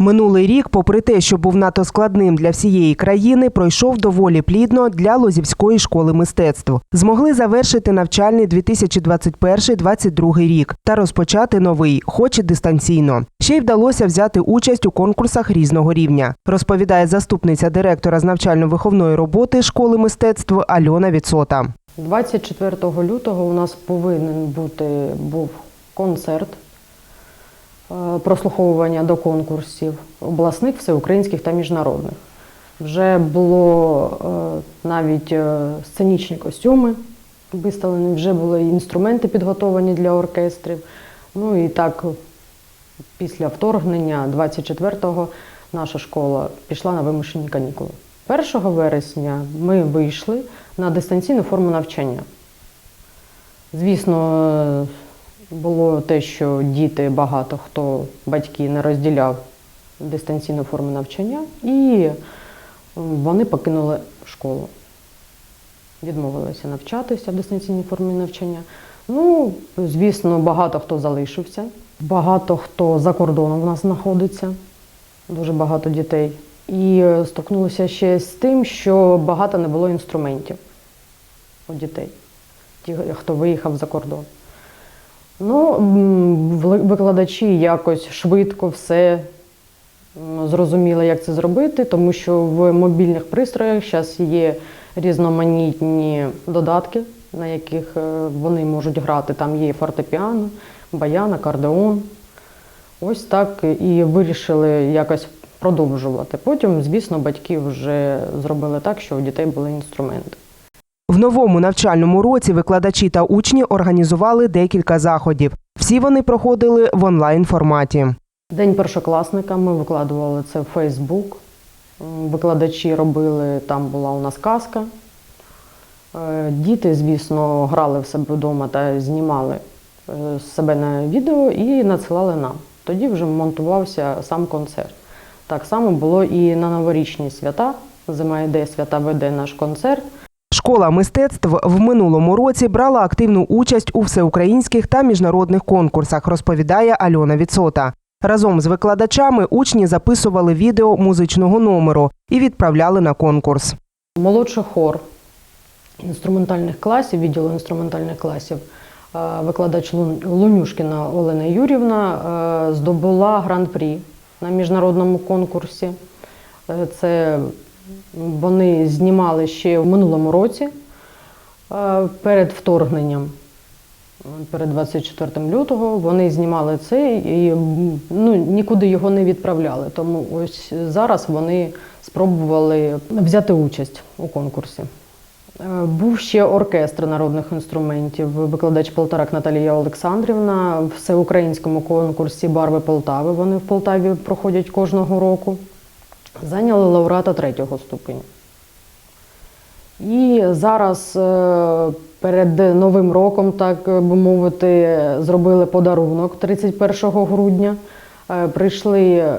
Минулий рік, попри те, що був надто складним для всієї країни, пройшов доволі плідно для Лозівської школи мистецтв. Змогли завершити навчальний 2021-2022 рік та розпочати новий, хоч і дистанційно. Ще й вдалося взяти участь у конкурсах різного рівня, розповідає заступниця директора з навчально-виховної роботи школи мистецтв Альона Відсота. 24 лютого у нас повинен бути був концерт прослуховування до конкурсів обласних, всеукраїнських та міжнародних. Вже було е, навіть е, сценічні костюми виставлені, вже були інструменти підготовані для оркестрів. Ну і так, після вторгнення 24-го наша школа пішла на вимушені канікули. 1 вересня ми вийшли на дистанційну форму навчання. Звісно, е, було те, що діти, багато хто батьки не розділяв дистанційну форму навчання, і вони покинули школу. Відмовилися навчатися в дистанційній формі навчання. Ну, звісно, багато хто залишився, багато хто за кордоном в нас знаходиться, дуже багато дітей. І е, стикнулися ще з тим, що багато не було інструментів у дітей, ті, хто виїхав за кордон. Ну, викладачі якось швидко все зрозуміли, як це зробити, тому що в мобільних пристроях зараз є різноманітні додатки, на яких е, вони можуть грати. Там є фортепіано, баян, акордеон. Ось так і вирішили якось продовжувати. Потім, звісно, батьки вже зробили так, що у дітей були інструменти. В новому навчальному році викладачі та учні організували декілька заходів. Всі вони проходили в онлайн форматі. День першокласника ми викладували це в Фейсбук. Викладачі робили, там була у нас казка. Е, Діти, звісно, грали в себе вдома та знімали е, себе на відео і надсилали нам. Тоді вже монтувався сам концерт. Так само було і на новорічні свята. Зима йде, свята веде наш концерт. Школа мистецтв в минулому році брала активну участь у всеукраїнських та міжнародних конкурсах, розповідає Альона Відсота. Разом з викладачами учні записували відео музичного номеру і відправляли на конкурс. Молодший хор інструментальних класів, відділу інструментальних класів, е, викладач Лун- Лунюшкіна Олена Юрівна е, здобула гран-прі на міжнародному конкурсі. Е, Це вони знімали ще в минулому році е, перед вторгненням. Перед 24 лютого вони знімали це і ну, нікуди його не відправляли. Тому ось зараз вони спробували взяти участь у конкурсі. Е, Був ще оркестр народних інструментів, викладач Полторак Наталія Олександрівна в всеукраїнському конкурсі Барви Полтави. Вони в Полтаві проходять кожного року. Зайняли лауреата третього ступеня. І зараз е, перед Новим роком, так би мовити, зробили подарунок 31 грудня. Е, Прийшли е,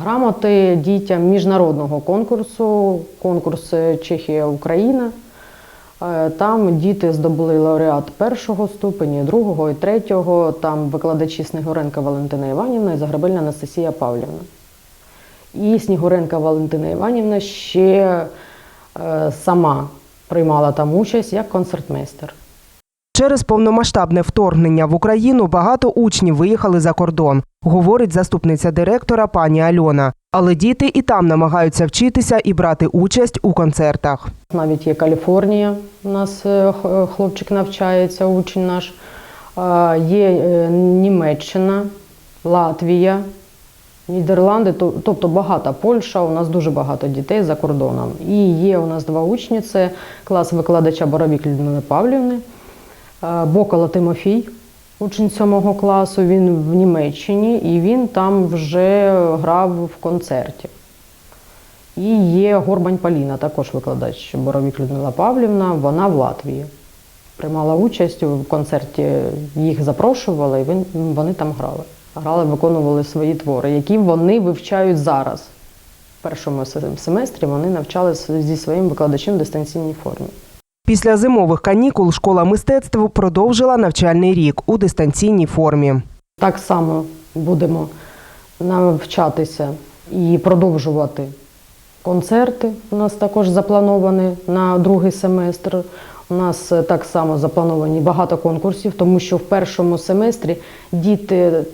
грамоти дітям міжнародного конкурсу, конкурс Чехія-Україна. Е, Там діти здобули лауреат першого ступеня, другого і третього. Там викладачі Снігуренка Валентина Іванівна і Загребельна Анастасія Павлівна. І Снігуренка Валентина Іванівна ще е, сама приймала там участь як концертмейстер. Через повномасштабне вторгнення в Україну багато учнів виїхали за кордон, говорить заступниця директора пані Альона. Але діти і там намагаються вчитися і брати участь у концертах. Навіть є Каліфорнія, у нас е, хлопчик навчається, учень наш. Е, Є е, Німеччина, Латвія, Нідерланди, тобто багата Польща, у нас дуже багато дітей за кордоном. І є у нас два учні: це клас викладача Боровік Людмили Павлівни, е, Бокола Тимофій, учень сьомого класу. Він в Німеччині і він там вже грав в концерті. І є Горбань Поліна, також викладач Боровік Людмила Павлівна, вона в Латвії. Приймала участь у концерті, їх запрошували, і вони там грали. Грали, виконували свої твори, які вони вивчають зараз. В першому семестрі вони навчалися зі своїм викладачем в дистанційній формі. Після зимових канікул школа мистецтв продовжила навчальний рік у дистанційній формі. Так само будемо навчатися і продовжувати концерти. У нас також заплановані на другий семестр. У нас так само заплановані багато конкурсів, тому що в першому семестрі діти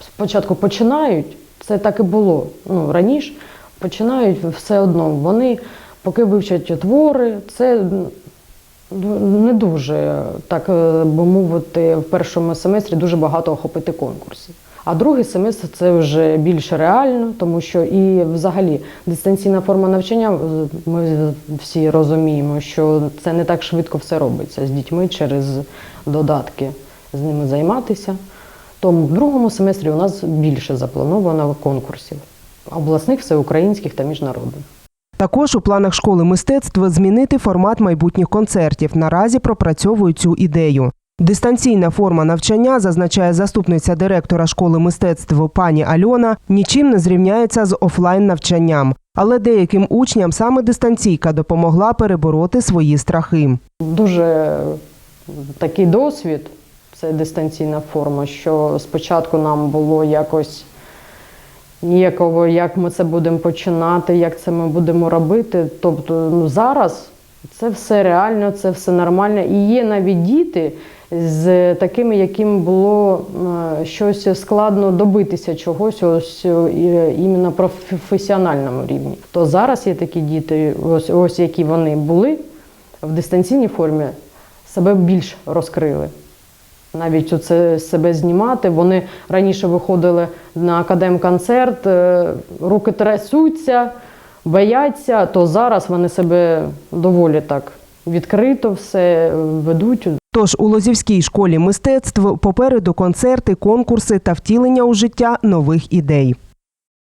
спочатку починають, це так і було ну, раніше, починають все одно. Вони поки вивчать твори, це не дуже, так е, би мовити, в першому семестрі дуже багато охопити конкурсів. А другий семестр це вже більш реально, тому що і взагалі дистанційна форма навчання, е, ми всі розуміємо, що це не так швидко все робиться з дітьми через додатки з ними займатися. Тому в другому семестрі у нас більше заплановано конкурсів обласних, всеукраїнських та міжнародних. Також у планах школи мистецтв змінити формат майбутніх концертів. Наразі пропрацьовують цю ідею. Дистанційна форма навчання, зазначає заступниця директора школи мистецтв пані Альона, нічим не зрівняється з офлайн навчанням. Але деяким учням саме дистанційка допомогла перебороти свої страхи. Дуже такий досвід, це дистанційна форма, що спочатку нам було якось ніякого, як ми це будемо починати, як це ми будемо робити. Тобто ну, зараз це все реально, це все нормально. І є навіть діти з такими, яким було е, щось складно добитися чогось ось е, іменно професіональному рівні. То зараз є такі діти, ось, ось які вони були в дистанційній формі, себе більш розкрили. Навіть оце себе знімати. Вони раніше виходили на академ-концерт, е, руки трясуться, бояться, то зараз вони себе доволі так відкрито все ведуть. Тож у Лозівській школі мистецтв попереду концерти, конкурси та втілення у життя нових ідей.